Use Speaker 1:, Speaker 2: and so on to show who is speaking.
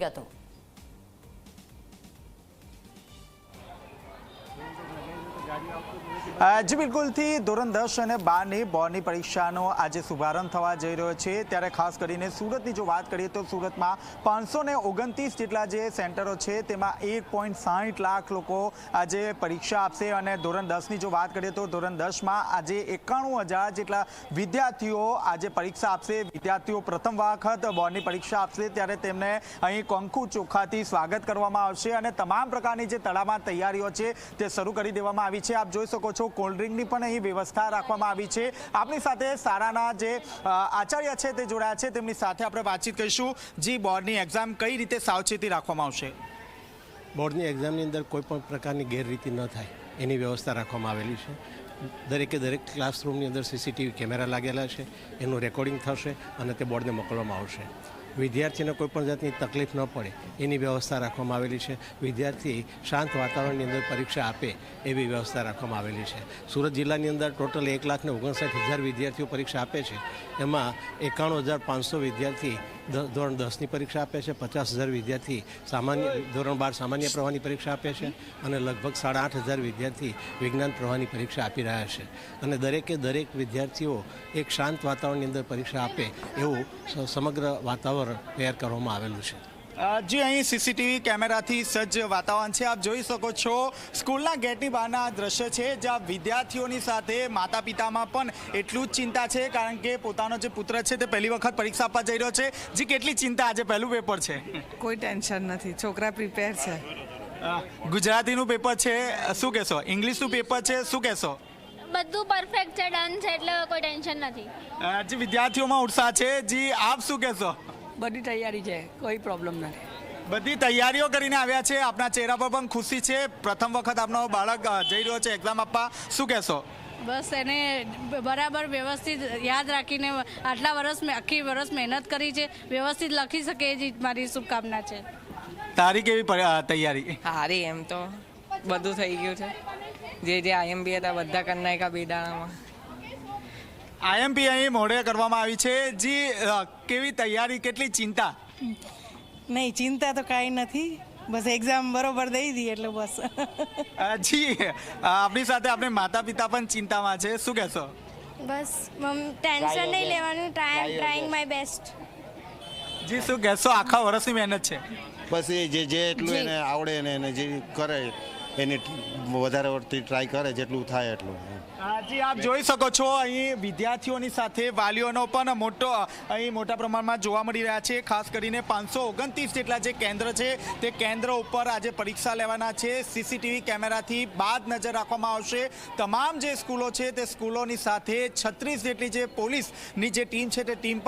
Speaker 1: Obrigado. જી, બિલકુલથી ધોરણ દસ અને બારની બોર્ડની પરીક્ષાનો આજે શુભારંભ થવા જઈ રહ્યો છે. ત્યારે ખાસ કરીને સુરતની જો વાત કરીએ તો સુરતમાં પાંચસો ને ઓગણત્રીસ જેટલા જે સેન્ટરો છે, તેમાં એક પોઈન્ટ સાહીઠ લાખ લોકો આજે પરીક્ષા આપશે. અને ધોરણ દસની જો વાત કરીએ તો ધોરણ દસમાં આજે એકાણું હજાર જેટલા વિદ્યાર્થીઓ આજે પરીક્ષા આપશે. વિદ્યાર્થીઓ પ્રથમ વખત બોર્ડની પરીક્ષા આપશે. ત્યારે તેમને અહીં કંકુ ચોખાથી સ્વાગત કરવામાં આવશે. અને તમામ પ્રકારની જે તળામાં તૈયારીઓ છે, તે શરૂ કરી દેવામાં આવી છે. આપ જોઈ શકો છો કોલ્ડ ડ્રિંકની પણ અહીં વ્યવસ્થા રાખવામાં આવી છે. આપની સાથે શાળાના જે આચાર્ય છે તે જોડાયા છે. તેમની સાથે આપણે વાતચીત કરીશું. જી, બોર્ડની એક્ઝામ કઈ રીતે સાવચેતી રાખવામાં આવશે?
Speaker 2: બોર્ડની એક્ઝામની અંદર કોઈપણ પ્રકારની ગેરરીતિ ન થાય. એની વ્યવસ્થા રાખવામાં આવેલી છે. દરેકે દરેક ક્લાસરૂમની અંદર સીસીટીવી કેમેરા લાગેલા છે. એનું રેકોર્ડિંગ થશે અને તે બોર્ડને મોકલવામાં આવશે. વિદ્યાર્થીને કોઈ પણ જાતની તકલીફ ન પડે, એની વ્યવસ્થા રાખવામાં આવેલી છે. વિદ્યાર્થી શાંત વાતાવરણની અંદર પરીક્ષા આપે એવી વ્યવસ્થા રાખવામાં આવેલી છે. સુરત જિલ્લાની અંદર ટોટલ એક લાખ ને ઓગણસાઠ હજાર વિદ્યાર્થીઓ પરીક્ષા આપે છે. એમાં એકાણું હજાર પાંચસો વિદ્યાર્થી ધોરણ દસની પરીક્ષા આપે છે, પચાસ હજાર વિદ્યાર્થી સામાન્ય, ધોરણ બાર સામાન્ય પ્રવાહની પરીક્ષા આપે છે અને લગભગ સાડા આઠ હજાર વિદ્યાર્થી વિજ્ઞાન પ્રવાહની પરીક્ષા આપી રહ્યા છે. અને દરેકે દરેક વિદ્યાર્થીઓ એક શાંત વાતાવરણની અંદર પરીક્ષા આપે એવું સમગ્ર વાતાવરણ તૈયાર કરવામાં આવેલું છે.
Speaker 1: જી અહીં સીસીટીવી કેમેરાથી સજ્જ વાતાવરણ છે. આપ જોઈ શકો છો સ્કૂલના ગેટની બહારના દ્રશ્ય છે જ્યાં વિદ્યાર્થીઓની સાથે માતા પિતામાં પણ એટલું જ ચિંતા છે કારણ કે પોતાનો જે પુત્ર છે તે પહેલી વખત પરીક્ષા આપવા જઈ રહ્યો છે. જે કેટલી ચિંતા આજે પહેલું પેપર છે?
Speaker 3: કોઈ ટેન્શન નથી છોકરા પ્રિપેર છે.
Speaker 1: ગુજરાતીનું પેપર છે શું કહેશો? ઇંગ્લિશનું પેપર છે શું કહેશો?
Speaker 4: બધું પરફેક્ટ છે ડન છે એટલે કોઈ ટેન્શન નથી.
Speaker 1: જે વિદ્યાર્થીઓમાં ઉત્સાહ છે. જી આપ શું કહેશો?
Speaker 5: બધી તૈયારી છે કોઈ પ્રોબ્લેમ નથી.
Speaker 1: બધી તૈયારીઓ કરીને આવ્યા છે આપના ચહેરા પર પણ ખુશી છે. પ્રથમ વખત આપનો બાળક જઈ રહ્યો છે એક્ઝામ આપવા. શું કહેશો?
Speaker 6: બસ એને બરાબર વ્યવસ્થિત યાદ રાખીને આટલા વર્ષ મેં આખી વર્ષ મહેનત કરી છે. વ્યવસ્થિત લખી શકે એ જ મારી શુભકામના છે.
Speaker 1: તારી કેવી તૈયારી?
Speaker 5: સારી એમ તો. બધું થઈ ગયું છે. જે જે આઈએમબી હતા બધા કરી નાખ્યા બે દાડામાં
Speaker 1: આઈએમપી અહીં મોઢે કરવામાં આવી છે. જી કેવી તૈયારી કેટલી ચિંતા?
Speaker 3: નહીં ચિંતા તો કાંઈ નથી. બસ એક્ઝામ બરોબર દઈ દી એટલે બસ.
Speaker 1: જી આપણી સાથે આપણે માતા પિતા પણ ચિંતામાં છે. શું કહેશો?
Speaker 4: બસ ટેન્શન નહીં લેવાનું. ટ્રાય ટ્રાઈંગ માય બેસ્ટ
Speaker 1: જી શું કહેશો? આખા વર્ષની મહેનત છે.
Speaker 7: બસ એ જે જે એટલું એને આવડે ને એને જે કરે એની વધારે વળતી ટ્રાય કરે જેટલું થાય એટલું.
Speaker 1: જી આપ જોઈ શકો છો, અહીં વિદ્યાર્થીઓની સાથે વાલીઓનો પણ મોટો, અહીં મોટા પ્રમાણમાં જોવા મળી રહ્યા છે. ખાસ કરીને પાંચસો ઓગણત્રીસ જેટલા જે કેન્દ્ર છે, તે કેન્દ્ર ઉપર આજે પરીક્ષા લેવાના છે. સીસીટીવી કેમેરાથી બાદ નજર રાખવામાં આવશે. તમામ જે સ્કૂલો છે, તે સ્કૂલોની સાથે છત્રીસ જેટલી જે પોલીસની જે ટીમ છે, તે ટીમ